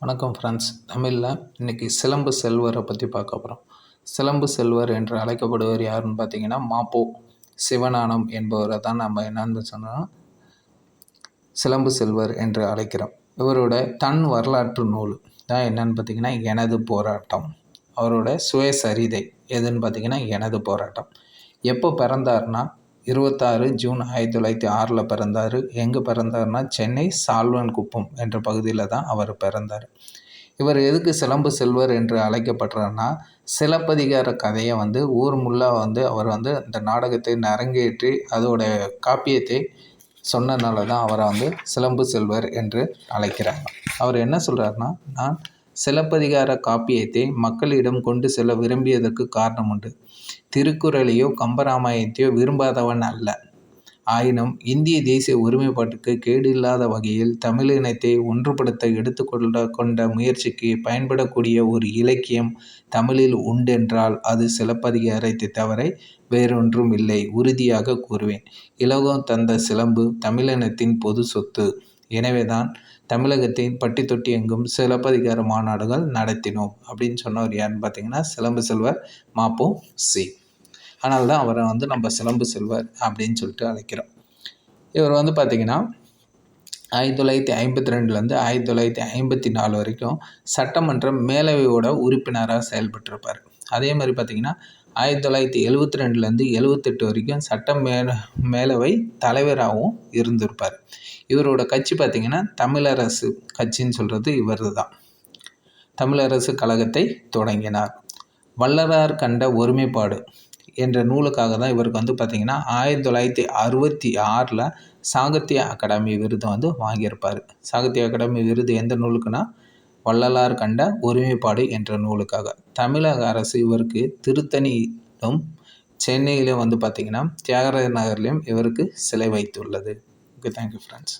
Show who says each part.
Speaker 1: வணக்கம் ஃப்ரெண்ட்ஸ் தமிழில் இன்றைக்கி சிலம்பு செல்வரை பற்றி பார்க்க போகிறோம் சிலம்பு செல்வர் என்று அழைக்கப்படுவர் யாருன்னு பார்த்தீங்கன்னா மாப்போ சிவனானம் என்பவரை தான் நம்ம என்னன்னு சொன்னால் சிலம்பு செல்வர் என்று அழைக்கிறோம். இவரோட தன் வரலாற்று நூல் தான் என்னன்னு பார்த்தீங்கன்னா எனது போராட்டம். அவரோட சுயசரிதை எதுன்னு பார்த்தீங்கன்னா எனது போராட்டம். எப்போ பிறந்தார்னா இருபத்தாறு ஜூன் ஆயிரத்தி தொள்ளாயிரத்தி ஆறில் பிறந்தார். எங்கே பிறந்தார்னா சென்னை சால்வன் குப்பம் என்ற பகுதியில் தான் அவர் பிறந்தார். இவர் எதுக்கு சிலம்பு செல்வர் என்று அழைக்கப்படுறாருன்னா சிலப்பதிகார கதையை வந்து ஊர் முல்லா வந்து அவர் வந்து இந்த நாடகத்தை நரங்கேற்றி அதோட காப்பியத்தை சொன்னனால தான் அவரை வந்து சிலம்பு செல்வர் என்று அழைக்கிறாங்க. அவர் என்ன சொல்கிறாருன்னா நான் சிலப்பதிகார காப்பியத்தை மக்களிடம் கொண்டு செல்ல விரும்பியதற்கு காரணம் உண்டு திருக்குறளையோ கம்பராமாயணத்தையோ விரும்பாதவன் அல்ல. ஆயினும் இந்திய தேசிய ஒருமைப்பாட்டுக்கு கேடு இல்லாத வகையில் தமிழினத்தை ஒன்றுபடுத்த எடுத்துக்கொள்ள கொண்ட முயற்சிக்கு பயன்படக்கூடிய ஒரு இலக்கியம் தமிழில் உண்டென்றால் அது சிலப்பதிகாரத்தை தவிர வேறொன்றும் இல்லை. உறுதியாக கூறுவேன். இலகம் தந்த சிலம்பு தமிழினத்தின் பொது சொத்து. எனவேதான் தமிழகத்தின் பட்டி தொட்டி எங்கும் சிலப்பதிகார மாநாடுகள் நடத்தினோம் அப்படின்னு சொன்னவர் யாருன்னு பார்த்தீங்கன்னா சிலம்பு செல்வர் மாப்போ சி. அதனால தான் அவரை வந்து நம்ம சிலம்பு செல்வர் அப்படின்னு சொல்லிட்டு அழைக்கிறோம். இவர் வந்து பார்த்திங்கன்னா ஆயிரத்தி தொள்ளாயிரத்தி ஐம்பத்தி ரெண்டுலேருந்து ஆயிரத்தி தொள்ளாயிரத்தி ஐம்பத்தி நாலு வரைக்கும் சட்டமன்ற மேலவையோட உறுப்பினராக செயல்பட்டிருப்பார். அதே மாதிரி பார்த்திங்கன்னா ஆயிரத்தி தொள்ளாயிரத்தி எழுபத்தி ரெண்டுலேருந்து எழுவத்தெட்டு வரைக்கும் சட்ட மேல மேலவை தலைவராகவும் இருந்திருப்பார். இவரோட கட்சி பார்த்திங்கன்னா தமிழரசு கட்சின்னு சொல்கிறது இவர் தான் தமிழரசு கழகத்தை தொடங்கினார். வள்ளலார் கண்ட ஒருமைப்பாடு என்ற நூலுக்காக தான் இவருக்கு வந்து பார்த்திங்கன்னா ஆயிரத்தி தொள்ளாயிரத்தி அறுபத்தி ஆறில் சாகித்ய அகாடமி விருதை வந்து வாங்கியிருப்பார். சாகித்ய அகாடமி விருது எந்த நூலுக்குன்னா வள்ளலார் கண்ட ஒருமைப்பாடு என்ற நூலுக்காக. தமிழக அரசு இவருக்கு திருத்தணியிலும் சென்னையிலும் வந்து பார்த்திங்கன்னா தியாகராஜ நகர்லேயும் இவருக்கு சிலை வைத்துள்ளது. Okay thank you friends